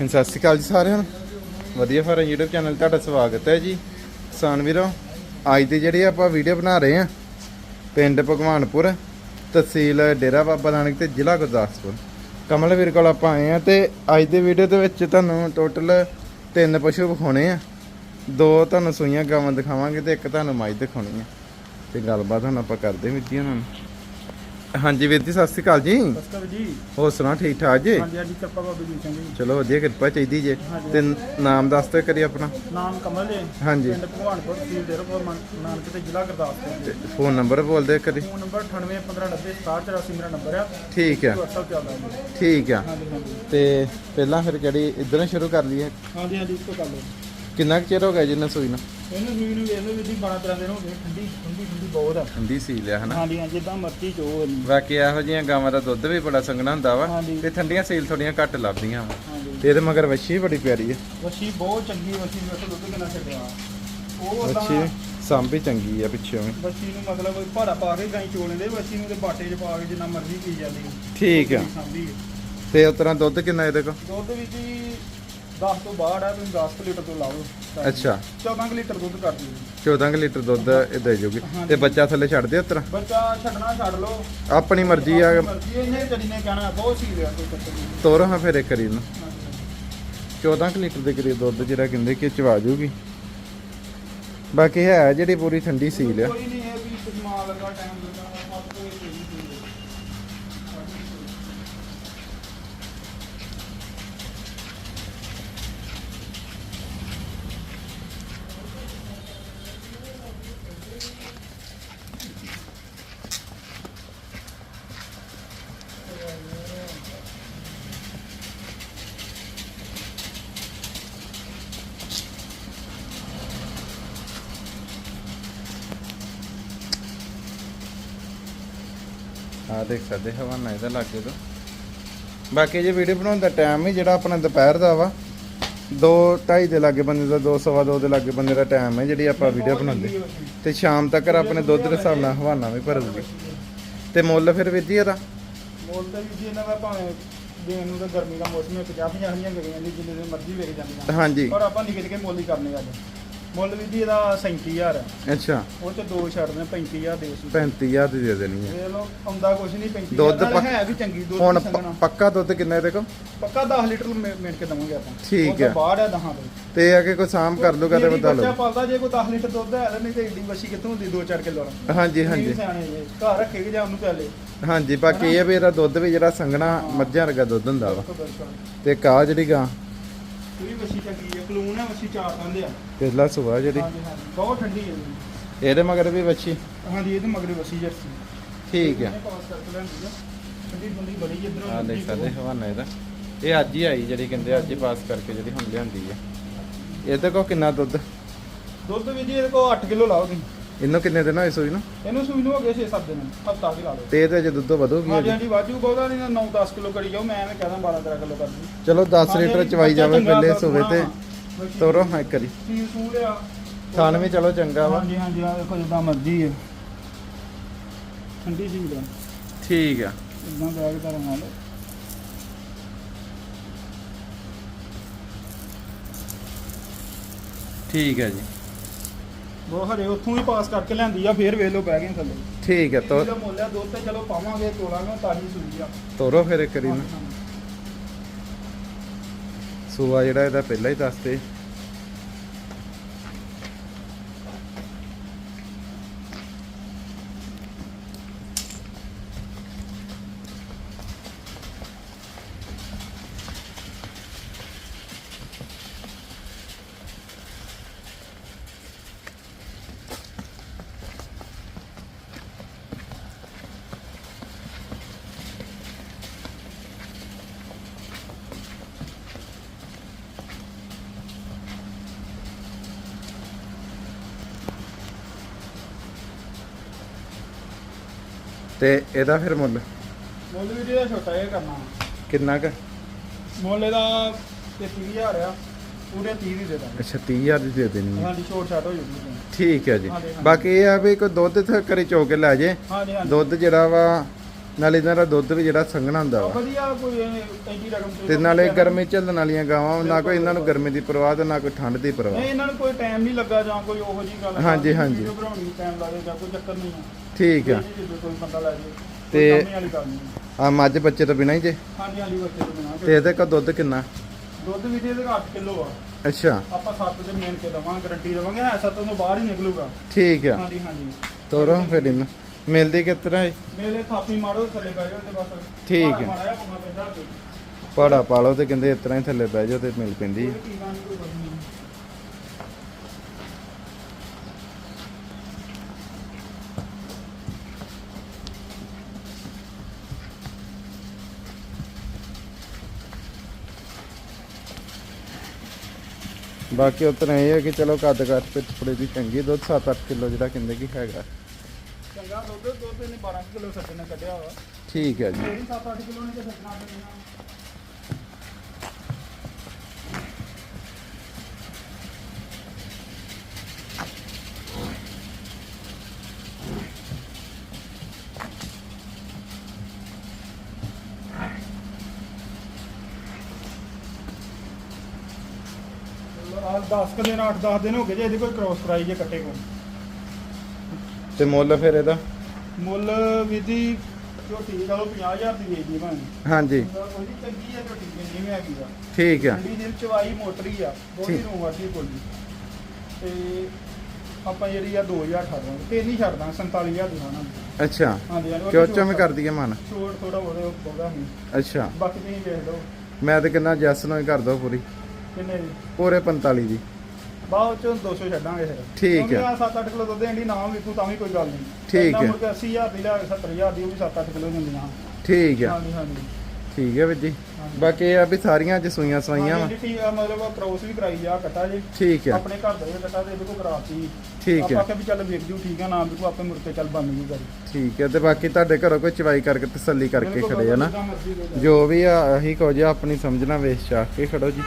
ਹਾਂਜੀ, ਸਤਿ ਸ਼੍ਰੀ ਅਕਾਲ ਜੀ ਸਾਰਿਆਂ ਨੂੰ। ਵਧੀਆ ਫਾਰਮ YouTube ਚੈਨਲ ਤੁਹਾਡਾ ਸਵਾਗਤ ਹੈ ਜੀ। ਕਿਸਾਨ ਵੀਰੋ ਅੱਜ ਦੀ ਜਿਹੜੀ ਆਪਾਂ ਵੀਡੀਓ ਬਣਾ ਰਹੇ ਆ ਪਿੰਡ ਭਗਵਾਨਪੁਰ ਤਹਿਸੀਲ ਡੇਰਾ ਬਾਬਾ ਨਾਨਕ ਤੇ ਜ਼ਿਲ੍ਹਾ ਗੁਰਦਾਸਪੁਰ। ਕਮਲ ਵੀਰ ਕੋਲ ਆਪਾਂ ਆਏ ਆ ਤੇ ਅੱਜ ਦੀ ਵੀਡੀਓ ਦੇ ਵਿੱਚ ਤੁਹਾਨੂੰ ਟੋਟਲ ਤਿੰਨ ਪਸ਼ੂ ਵਿਖਾਉਣੇ ਆ। ਦੋ ਤੁਹਾਨੂੰ ਸੂਈਆਂ ਗਾਵਾਂ ਦਿਖਾਵਾਂਗੇ ਤੇ ਇੱਕ ਤੁਹਾਨੂੰ ਮਾਈ ਦਿਖਾਉਣੀ ਆ। ਤੇ ਗੱਲਬਾਤ ਹੁਣ ਆਪਾਂ ਕਰਦੇ ਵੀਰ ਜੀ ਉਹਨਾਂ ਨੂੰ ਹਾਂਜੀ ਵੀਰ ਜੀ ਸਤਿ ਸ਼੍ਰੀ ਅਕਾਲ ਜੀ। ਹੋਰ ਸੁਣਾ ਠੀਕ ਠਾਕ ਜੀ? ਹਾਂਜੀ ਹਾਂਜੀ ਕਿਰਪਾ ਬਾਬਾ ਜੀ ਸਿੰਘ ਜੀ ਚਲੋ ਵਧੀਆ ਕਿਰਪਾ ਚਾਹੀਦੀ ਜੇ। ਤੇ ਨਾਮ ਦੱਸ ਤੇ ਕਰੀ ਆਪਣਾ। ਨਾਮ ਕਮਲ ਹੈ ਹਾਂਜੀ। ਪਿੰਡ ਭਗਵਾਨਪੁਰ ਤਹਿਸੀਲ ਡੇਰਾਪੁਰ ਮਨ- ਨਾਨਕ ਤੇ ਜ਼ਿਲ੍ਹਾ ਗੁਰਦਾਸਪੁਰ ਫੋਨ ਨੰਬਰ ਬੋਲਦੇ ਕਰੀ ਫੋਨ ਨੰਬਰ 9815906784 ਮੇਰਾ ਨੰਬਰ ਆ। ਠੀਕ ਆ। ਠੀਕ ਆ। ਤੇ ਪਹਿਲਾਂ ਫਿਰ ਕਿਹੜੀ ਇਧਰੋਂ ਸ਼ੁਰੂ ਕਰ ਲਈਏ? ਹਾਂਜੀ ਹਾਂਜੀ ਇਸ ਤੋਂ ਕਰ ਲਓ। ਕਿੰਨਾ ਕੁ ਚਿਰ ਹੋ ਗਿਆ ਜਿੰਨਾ ਸੂਈ ਨੂੰ? ਇਹਨੂੰ ਸੂਈ ਨੂੰ ਵੇਖ ਲਓ ਵੀ 12 13 ਦਿਨ ਹੋ ਗਏ ਠੰਡੀ ਠੰਡੀ ਠੰਡੀ ਬਹੁਤ ਆ। ਠੰਡੀ ਸੀ ਲਿਆ ਹਨਾ? ਹਾਂਜੀ ਹਾਂ ਜਿੱਦਾਂ ਮਰਜ਼ੀ ਚੋ ਇਹਨੂੰ। ਬਾਕੀ ਇਹੋ ਜਿਹੀਆਂ ਗਾਵਾਂ ਦਾ ਦੁੱਧ ਵੀ ਬੜਾ ਸੰਘਣਾ ਹੁੰਦਾ ਵਾ ਹਾਂਜੀ। ਤੇ ਠੰਡੀਆਂ ਸੀਲ ਥੋੜੀਆਂ ਘੱਟ ਲੱਭਦੀਆਂ ਵਾ। ਹਾਂਜੀ। ਤੇ ਇਹਦੇ ਮਗਰ ਵੱਛੀ ਬੜੀ ਪਿਆਰੀ ਹੈ ਵਸ਼ੀ ਬਹੁਤ ਚੰਗੀ ਵਸ਼ੀ ਵੇਖੋ ਦੁੱਧ ਕਿੰਨਾ ਛੱਡਿਆ ਉਹ ਵੱਛੀ ਸਾਂਭੀ ਚੰਗੀ ਆ ਪਿੱਛੋਂ ਵੀ। ਵਸ਼ੀ ਨੂੰ ਮਤਲਬ ਭਾੜਾ ਪਾ ਕੇ ਗਾਈ ਚੋ ਲੈਂਦੇ ਵਸ਼ੀ ਨੂੰ ਤੇ ਬਾਟੇ 'ਚ ਪਾ ਕੇ ਜਿੰਨਾ ਮਰਜ਼ੀ ਪੀ ਜਾਂਦੀ। ਠੀਕ ਆ। ਸਾਂਭੀ ਹੈ। ਤੇ ਉਸ ਤਰ੍ਹਾਂ ਦੁੱਧ ਕਿੰਨਾ ਇਹਦੇ ਕੋਲ? ਦੁੱਧ ਵਿੱਚ ਹੀ 10 ਤੋਂ ਬਾਹਰ ਆ ਤੁਸੀਂ 10 ਕੁ ਲੀਟਰ ਤੋਂ ਲਾਓ। ਅੱਛਾ। 14 ਕੁ ਲੀਟਰ ਦੁੱਧ ਕਰ ਦਿਓ। 14 ਕੁ ਲੀਟਰ ਦੁੱਧ ਇਹ ਦੇ ਜੂਗੀ। ਤੇ ਬੱਚਾ ਥੱਲੇ ਛੱਡ ਦੇ ਉਸ ਤਰ੍ਹਾਂ ਬੱਚਾ ਛੱਡਣਾ ਛੱਡ ਲਓ। ਆਪਣੀ ਮਰਜ਼ੀ ਆ। ਮਰਜ਼ੀ ਇਹਨੇ ਜੜੀ ਨੇ ਕਹਿਣਾ ਬਹੁਤ ਸੀ ਰਿਹਾ ਕੋਈ ਚੱਕਰ ਨਹੀਂ। ਤੋਰੋ ਹਾਂ ਫਿਰ ਇੱਕ ਵਾਰੀ ਨੂੰ। ਹਾਂਜੀ। 14 ਕੁ ਲੀਟਰ ਦੇ ਕਰੀਬ ਦੁੱਧ ਜਿਹੜਾ ਕਹਿੰਦੇ ਕਿ ਚਵਾ ਜੂਗੀ। ਬਾਕੀ ਹੈ ਜਿਹੜੀ ਪੂਰੀ ਠੰਡੀ ਸੀਲ ਆ। ਕੋਈ ਨਹੀਂ ਇਹ ਵੀ ਇਸਤੇਮਾਲ ਲਗਾ ਟਾਈਮ ਲੱਗਾ ਸਭ ਤੋਂ ਇਹ ਚੀਜ਼ ਆ ਦੇਖ ਸਕਦੇ ਹਵਾਨਾ ਇਹਦਾ ਲੱਗੇ ਤੋਂ। ਬਾਕੀ ਜੇ ਵੀਡੀਓ ਬਣਾਉਣ ਦਾ ਟਾਈਮ ਹੀ ਜਿਹੜਾ ਆਪਣਾ ਦੁਪਹਿਰ ਦਾ ਵਾ 2 2:30 ਦੇ ਲਾਗੇ ਬੰਦੇ ਦਾ 2 ਸਵਾ 2 ਦੇ ਲਾਗੇ ਬੰਦੇ ਦਾ ਟਾਈਮ ਹੈ ਜਿਹੜੀ ਆਪਾਂ ਵੀਡੀਓ ਬਣਾਉਂਦੇ। ਤੇ ਸ਼ਾਮ ਤੱਕ ਆਪਣੇ ਦੁੱਧ ਦੇ ਹਿਸਾਬ ਨਾਲ ਹਵਾਨਾ ਵੀ ਭਰ ਦੂਗੀ ਤੇ ਮੁੱਲ ਫਿਰ ਵੀਰ ਜੀ ਇਹਦਾ? ਮੁੱਲ ਤਾਂ ਵੀ ਜੀ ਇਹਨਾਂ ਦਾ ਭਾਵੇਂ ਦੇਣ ਨੂੰ ਤਾਂ ਗਰਮੀ ਦਾ ਮੌਸਮ ਹੈ 50 50 ਹਜ਼ਾਰ ਵਿਕ ਜਾਂਦੀ ਜਿੰਨੇ ਦਿਨ ਮਰਜ਼ੀ ਵਿਕ ਜਾਂਦੀਆਂ ਹਾਂਜੀ। ਪਰ ਆਪਾਂ ਨਿਕਲ ਕੇ ਮੁੱਲ ਹੀ ਕਰਨੇ ਅੱਜ। ਮੁੱਲ ਵੀ ਜੀ ਇਹਦਾ 37000 ਹੈ ਅੱਛਾ। ਉਹ ਤੇ ਦੋ ਛੱਡਦੇ 35000 ਦੇ ਸੀ 35000 ਦੀ ਦੇ ਦੇਣੀ ਹੈ ਵੇਖ ਲਓ ਆਉਂਦਾ ਕੁਛ ਨਹੀਂ 35 ਦੁੱਧ ਹੈ ਵੀ ਚੰਗੀ ਦੁੱਧ ਹੁਣ ਪੱਕਾ ਦੁੱਧ ਕਿੰਨਾ ਇਹਦੇ ਕੋਲ? ਪੱਕਾ 10 ਲੀਟਰ ਮਿੰਟ ਕੇ ਦਵਾਂਗੇ ਆਪਾਂ। ਠੀਕ ਹੈ। ਬਾਹਰ ਹੈ ਦਹਾਂ ਦੇ ਤੇ ਇਹ ਆ ਕਿ ਕੋਈ ਸਾਮ ਕਰ ਲੂਗਾ ਤੇ ਬਤਾ ਬੱਚਾ ਲਓ ਪਾਲਦਾ ਜੇ ਕੋਈ 10 ਲੀਟਰ ਦੁੱਧ ਹੈ ਤਾਂ ਨਹੀਂ ਤੇ ਏਡੀ ਵਸ਼ੀ ਕਿੱਥੋਂ ਹੁੰਦੀ 2-4 ਕਿਲੋ ਹਾਂਜੀ ਹਾਂਜੀ। ਸਿਆਣੇ ਜੇ ਘਰ ਰੱਖੇ ਕਿ ਜਾਂ ਉਹਨੂੰ ਪਹਿਲੇ ਹਾਂਜੀ ਬਾਕੀ ਇਹ ਆ ਵੀ ਇਹਦਾ ਦੁੱਧ ਵੀ ਜਿਹੜਾ ਸੰਘਣਾ ਮੱਝਾਂ ਵਰਗਾ ਦੁੱਧ ਹੁੰਦਾ ਵਾ। ਬਿਲਕੁਲ ਬਿਲਕੁਲ। ਤੇ ਕਾ ਜਿਹੜੀ ਗਾਂ ਪੂਰੀ ਵਸ਼ੀ ਚੰਗੀ ਹੈ ਕਲੂਨ ਹੈ ਵਸ਼ੀ ਚਾਰ ਦੰਦੇ ਆ। ਪਿਛਲਾ ਸੁਭਾ ਜਿਹੜੀ। ਹਾਂਜੀ ਹਾਂਜੀ ਬਹੁਤ ਠੰਡੀ ਹੈ ਜੀ। ਇਹਦੇ ਮਗਰ ਵੀ ਵੱਛੀ? ਹਾਂਜੀ ਇਹਦੇ ਮਗਰੇ ਵਸ਼ੀ ਜਰਸੀ। ਠੀਕ ਹੈ ਇਹਨੇ ਪਾਸ ਕਰਕੇ ਲੈਂਦੀ ਆ। ਠੰਡੀ ਠੰਡੀ ਬੜੀ ਇਧਰੋਂ ਆ ਦੇਖ ਸਕਦੇ ਹਵਾਨਾ ਇਹਦਾ। ਇਹ ਅੱਜ ਹੀ ਆਈ ਜਿਹੜੀ ਕਹਿੰਦੇ ਅੱਜ ਹੀ ਪਾਸ ਕਰਕੇ ਜਿਹੜੀ ਹੁਣ ਲਿਆਂਦੀ ਹੈ ਇਹਦੇ ਕੋ ਕਿੰਨਾ ਦੁੱਧ? ਦੁੱਧ ਵੀ ਜੀ ਇਹਦੇ ਕੋਲ 8 ਕਿਲੋ ਲਾਓ ਤੁਸੀਂ। ਇਹਨੂੰ ਕਿੰਨੇ ਦਿਨ ਹੋਏ ਸੂਈ ਨੂੰ? ਇਹਨੂੰ ਸੂਈ ਨੂੰ ਹੋ ਗਏ 6-7 ਦਿਨ ਹਫਤਾ ਵੀ ਲਾ ਲਓ। ਤੇ ਇਹਦੇ ਚ ਦੁੱਧ ਵਧੂਗੀ ਹਾਂਜੀ। ਹਾਂਜੀ ਵਾਜੂ ਬਹੁਤਾ ਨਹੀਂ 9-10 ਕਿਲੋ ਕਰੀ ਜਾਓ ਮੈਂ ਐਵੇਂ ਕਹਦਾ 12-13 ਕਿਲੋ ਕਰ ਦੂੰ। ਚਲੋ 10 ਲੀਟਰ ਚਵਾਈ ਜਾਵੇ ਪਹਿਲੇ ਸੂਵੇ ਤੇ। ਤੋਰੋ ਹਾਂ ਵਾਰੀ। ਸੀ ਸੂਲ ਆ ਥਾਨ ਵੀ ਚਲੋ ਚੰਗਾ ਵਾ। ਹਾਂਜੀ ਹਾਂਜੀ ਆ ਦੇਖੋ ਜਿੱਦਾਂ ਮਰਜ਼ੀ ਹੈ। ਠੰਡੀ ਸੀ ਦਾ ਠੀਕ ਆ। ਇਦਾਂ ਬੈਗ ਦਾ ਰੰਗਾਂ ਠੀਕ ਹੈ ਜੀ। ਉਹ ਹਰੇ ਉੱਥੋਂ ਹੀ ਪਾਸ ਕਰਕੇ ਲਿਆਂਦੀ ਆ ਫੇਰ ਵੇਖ ਲਓ ਬਹਿ ਗਏ ਥੱਲੇ। ਠੀਕ ਹੈ ਤੋ ਇਹਦਾ ਮੁੱਲ ਆ ਦੁੱਧ ਤੇ ਚਲੋ ਪਾਵਾਂਗੇ ਤੋੜਾਂਗੇ ਤਾਜੀ ਸੂਈ ਆ। ਤੋਰੋ ਫਿਰ ਇੱਕ ਵਾਰੀ ਨੂੰ। ਸੂਆ ਜਿਹੜਾ ਇਹਦਾ ਪਹਿਲਾਂ ਹੀ ਦੱਸਦੇ ਤੇ ਇਹਦਾ ਫਿਰ ਮੁੱਲ? ਮੁੱਲ ਵੀ ਜਿਹੜਾ ਛੋਟਾ ਇਹ ਕਰਨਾ। ਕਿੰਨਾ ਕੁ? ਮੁੱਲ ਇਹਦਾ 33000 ਆ ਪੂਰੇ 30 ਦੀ ਦੇ ਦਾਂਗੇ ਅੱਛਾ 30000 ਦੀ ਦੇ ਦੇਣੀ ਹੈ ਹਾਂਜੀ ਛੋਟ ਛਾਟ ਹੋ ਜੂਗੀ ਠੀਕ ਹੈ ਜੀ। ਹਾਂਜੀ, ਹਾਂਜੀ। ਬਾਕੀ ਇਹ ਆ ਵੀ ਕੋਈ ਦੁੱਧ ਤੇ ਕਰੇ ਚੋ ਕੇ ਲੈ ਜੇ। ਹਾਂਜੀ ਹਾਂਜੀ। ਦੁੱਧ ਜਿਹੜਾ ਵਾ ਨਾਲੇ ਇਹਨਾਂ ਦਾ ਦੁੱਧ ਵੀ ਜਿਹੜਾ ਸੰਘਣਾ ਹੁੰਦਾ ਵਾ। ਵਧੀਆ ਕੋਈ ਐਡੀ ਰਕਮ ਤੇ ਨਾਲੇ ਗਰਮੀ ਝੱਲਣ ਵਾਲੀਆਂ ਗਾਵਾਂ ਨਾ ਕੋਈ ਇਹਨਾਂ ਨੂੰ ਗਰਮੀ ਦੀ ਪਰਵਾਹ ਤੇ ਨਾ ਕੋਈ ਠੰਡ ਦੀ ਪਰਵਾਹ। ਨਹੀਂ ਇਹਨਾਂ ਨੂੰ ਕੋਈ ਟਾਈਮ ਨਹੀਂ ਲੱਗਾ ਜਾਂ ਕੋਈ ਉਹੋ ਜੀ ਗੱਲ ਹਾਂਜੀ, ਹਾਂਜੀ। ਵੀਡੀਓ ਬਣਾਉਣੀ ਨੂੰ ਟਾਈਮ ਲੱਗੇ ਜਾਂ ਕੋਈ ਚੱਕਰ ਨਹੀਂ ਆ ਠੀਕ ਆ। ਜੇ ਕੋਈ ਬੰਦਾ ਲੈ ਜੇ ਤੇ- ਆ ਮੱਝ ਬੱਚੇ ਤੋਂ ਬਿਨਾਂ ਹੀ ਜੇ? ਹਾਂਜੀ ਹਾਂਜੀ ਬੱਚੇ ਤੋਂ ਬਿਨਾਂ। ਤੇ ਇਹਦੇ ਕੋ ਦੁੱਧ ਕਿੰਨਾ? ਦੁੱਧ ਵੀ ਦੇ 8 ਕਿਲੋ ਆ। ਅੱਛਾ। ਆਪਾਂ 7 ਦੇ ਮੇਨ ਕੇ ਦਵਾਂਗੇ ਗਾਰੰਟੀ ਦਵਾਂਗੇ 7 ਤੋਂ ਬਾਹਰ ਹੀ ਨਿਕਲੂਗਾ। ਠੀਕ ਆ। ਹਾਂਜੀ ਹਾਂਜੀ। ਤੋਰੋ ਫਿਰ ਇਹਨੂੰ। ਮਿਲਦੀ ਕਿਸ ਤਰ੍ਹਾਂ ਹੈ ਮੇਰੇ ਥਾਪੀ ਮਾਰੋ ਥੱਲੇ ਬਹਿ ਜਾਓ ਤੇ ਬਸ। ਠੀਕ ਹੈ। ਮਾੜਾ ਜਿਹਾ ਪੈਂਦਾ ਤੇ ਪਾੜਾ ਪਾਲੋ ਤੇ ਕਹਿੰਦੇ ਇਸ ਤਰ੍ਹਾਂ ਹੀ ਥੱਲੇ ਬਹਿ ਜਾਓ ਤੇ ਮਿਲ ਪੈਂਦੀ ਕੋਈ ਟੀਕਾ ਨਹੀਂ ਕੋਈ ਕੁਛ ਨਹੀਂ ਬਾਕੀ ਉਤਨਾ ਇਹ ਹੈ ਕਿ ਚਲੋ ਕੱਦ ਕੱਟ ਤੇ ਥੋੜੀ ਦੀ ਚੰਗੀ ਦੁੱਧ 7-8 ਕਿਲੋ ਜਿਹੜਾ ਕਹਿੰਦੇ ਕਿ ਹੈਗਾ। ਚੰਗਾ ਦੁੱਧ ਦੁੱਧ ਇਹਨੇ 12 ਕਿਲੋ ਸੱਜੇ ਨੇ ਕੱਢਿਆ ਵਾ। ਠੀਕ ਹੈ ਜੀ। ਜਿਹੜੀ 7-8 ਕਿਲੋ ਨੇ ਤੇ ਸੱਜਣਾ ਪੈਣਾ ਆ 10 ਕੁ ਦਿਨ 8-10 ਦਿਨ ਹੋ ਗਏ ਜੇ ਇਹਦੀ ਕੋਈ ਕ੍ਰੋਸ ਕਰਾਈ ਜੇ ਕੱਟੇ ਕੋਲ। ਤੇ ਮੁੱਲ ਫਿਰ ਇਹਦਾ? ਮੁੱਲ ਵਿਧੀ ਝੋਟੀ ਦਾ 50000 ਦੀ ਵੇਚਦੀ ਭਾਵੇਂ ਹਾਂਜੀ। ਉਹਦੀ ਚੰਗੀ ਆ ਝੋਟੀ ਜਿੰਨੀ ਵੀ ਹੈਗੀ ਆ। ਠੀਕ ਆ। ਠੰਡੀ ਦਿਨ ਚਵਾਈ ਮੋਟਰੀ ਆ ਬਹੁਤੀ ਠੀਕ। ਨੂੰ ਵਾਟੀ ਕੋਲੀ ਤੇ ਆਪਾਂ ਜਿਹੜੀ ਆ 2000 ਛੱਡ ਦਾਂਗੇ। ਤੇ ਨਹੀਂ ਛੱਡ ਦਾਂਗੇ 47000 ਦੀ ਖਾਣਾ ਅੱਛਾ। ਹਾਂਜੀ ਹਾਂਜੀ ਕਿਉਂ ਚੋਂ ਕਰ ਦਈਏ ਮਨ? ਛੋੜ ਥੋੜਾ ਉਹਦੇ ਬੋਗਾ ਨਹੀਂ। ਅੱਛਾ। ਬਾਕੀ ਤੁਸੀਂ ਵੇਖ ਲਓ। ਮੈਂ ਤੇ ਕਿੰਨਾ ਜੈਸ ਨਾਲ ਹੀ ਕਰ ਦੋ ਪੂਰੀ। ਕਿੰਨੇ ਦੀ? ਪੂਰੇ 45 ਦੀ। ਬਾਅਦ ਚੋਂ 200 ਛੱਡਾਂਗੇ ਫਿਰ। ਠੀਕ ਹੈ। ਆ 7-8 ਕਿਲੋ ਦੁੱਧ ਐਂਡੀ ਨਾ ਵਿਕੂ ਤਾਂ ਵੀ ਕੋਈ ਗੱਲ ਨਹੀਂ। ਠੀਕ ਏਦਾਂ ਹੈ। ਮੁੜ ਕੇ 80000 ਦੀ ਲਿਆ 70000 ਦੀ ਉਹ ਵੀ 7-8 ਕਿਲੋ ਹੁੰਦੀਆਂ ਠੀਕ ਆ ਹਾਂਜੀ ਹਾਂਜੀ। ਠੀਕ ਹੈ ਵੀਰ ਜੀ। ਬਾਕੀ ਇਹ ਆ ਵੀ ਸਾਰੀਆਂ ਅੱਜ ਸੂਈਆਂ ਸਵਾਈਆਂ ਵਾ। ਹਾਂਜੀ, ਠੀਕ ਆ ਮਤਲਬ ਕ੍ਰੋਸ ਵੀ ਕਰਾਈ ਆ ਕੱਟਾ ਜੀ। ਠੀਕ ਆ ਆਪਣੇ ਘਰ ਦਾ ਇਹ ਕੱਟਾ ਤੇ ਇਹਦੇ ਕੋ ਕਰਾਤੀ। ਠੀਕ ਆਪਾਂ ਹੈ ਕਿਹਾ ਵੀ ਚੱਲ ਵੇਖ ਜੂ ਠੀਕ ਆ ਨਾ ਵੀ ਕੋ ਆਪੇ ਮੁੜ ਕੇ ਚੱਲ ਬਣ ਜੂ ਗੱਲ ਠੀਕ ਹੈ ਤੇ ਬਾਕੀ ਤੁਹਾਡੇ ਘਰੋਂ ਕੋਈ ਚਵਾਈ ਕਰਕੇ ਤਸੱਲੀ ਕਰਕੇ ਖੜੇ ਆ ਨਾ। ਜੋ ਵੀ ਆ ਇਹੀ ਕੁਝ ਆ ਆਪਣੀ ਸਮਝਣਾ ਵੇਚ ਚਾ ਕੇ ਖੜੋ ਜੀ।